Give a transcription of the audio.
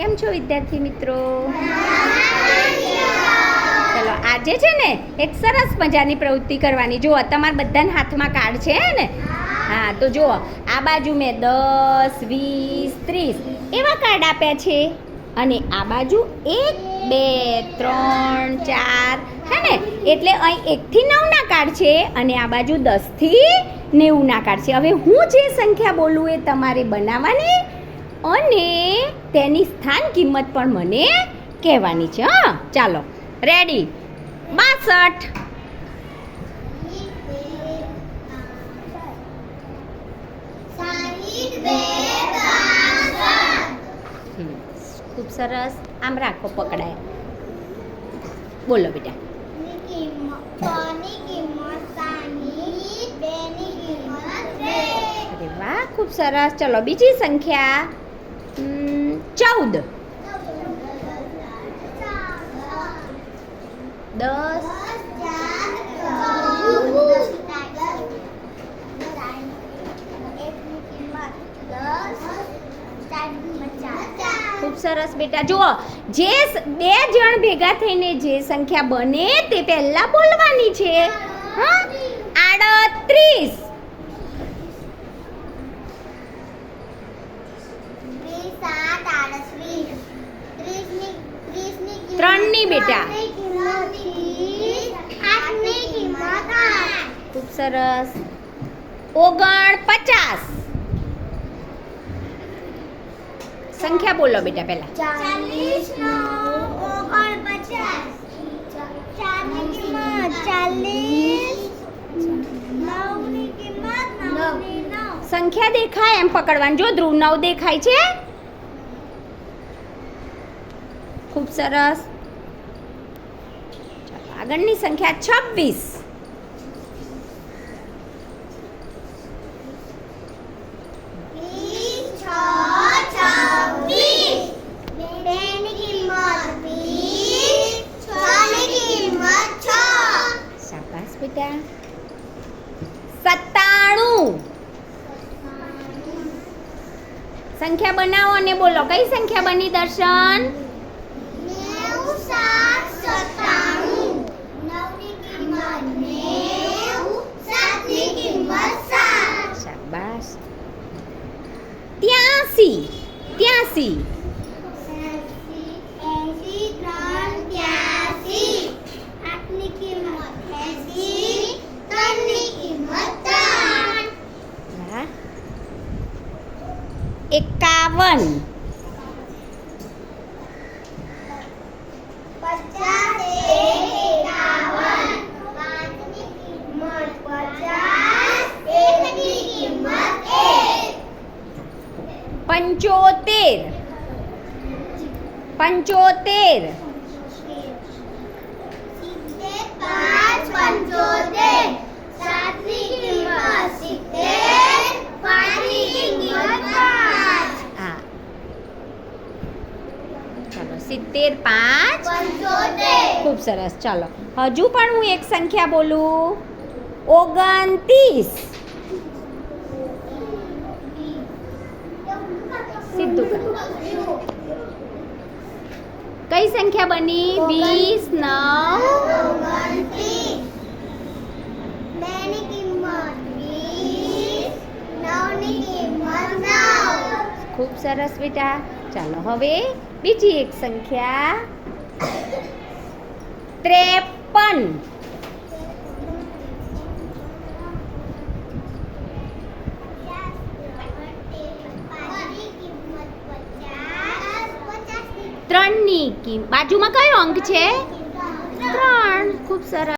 કેમ છો વિદ્યાર્થી મિત્રો? ચલો, આજે છે ને એક સરસ મજાની પ્રવૃત્તિ કરવાની. જુઓ, તમારા બધાના હાથમાં કાર્ડ છે ને? હા, તો જુઓ, આ બાજુ મેં દસ, વીસ, ત્રીસ એવા કાર્ડ આપ્યા છે. અને આ બાજુ એક, બે, ત્રણ, ચાર, હે ને? એટલે અહીં એકથી નવના કાર્ડ છે અને આ બાજુ દસથી નેવુંના કાર્ડ છે. હવે હું જે સંખ્યા બોલું એ તમારે બનાવવાની અને તેની સ્થાન કિંમત પણ મને કહેવાની છે, હા. ચાલો રેડી બાસઠ. ખૂબ સરસ. આમ રાખો પકડાય. બોલો બેટા. અરે વાહ, ખૂબ સરસ. ચલો, બીજી સંખ્યા. ચૌદ. દસ. ખૂબ સરસ બેટા. જુઓ, જે બે જણ ભેગા થઈને જે સંખ્યા બને તે પહેલા બોલવાની છે. હા? આડત્રીસ. ત્રણની બેટા. ખૂબ સરસ. ઓગણ પચાસ. સંખ્યા બોલો બેટા પહેલા. ચાલીસ ઓગણ પચાસ. સંખ્યા દેખાય એમ પકડવાનું. જો ધ્રુવ નવ દેખાય છે. ખૂબ સરસ. આગળની સંખ્યા છવ્વીસ. બેટા. સત્તાણું. સંખ્યા બનાવો અને બોલો. કઈ સંખ્યા બની દર્શન નેવું સાત સત્તાણું નવની કિંમત નેવું સાતની કિંમત સાત શાબાશ ત્યાસી ત્યાસી એંસી ત્રણ ત્યાસી આઠની કિંમત એંસી ત્રણની કિંમત ત્રણ વાહ. એકાવન પચાસ એકાવન પાંચની કિંમત પચાસ એકની કિંમત એક પંચોતેર. પંચોતેર. સિત્તેર પાંચ ખૂબ સરસ ચાલો. હજુ પણ હું એક સંખ્યા બોલું. ઓગણત્રીસ. સીધું કરો. કઈ સંખ્યા બની? વીસ નવ. ખૂબ સરસ બેટા. ચાલો હવે બીજી એક સંખ્યા. ત્રેપન. ત્રણની કિંમત બાજુમાં કયો અંક છે? ત્રણ. ખૂબ સરસ.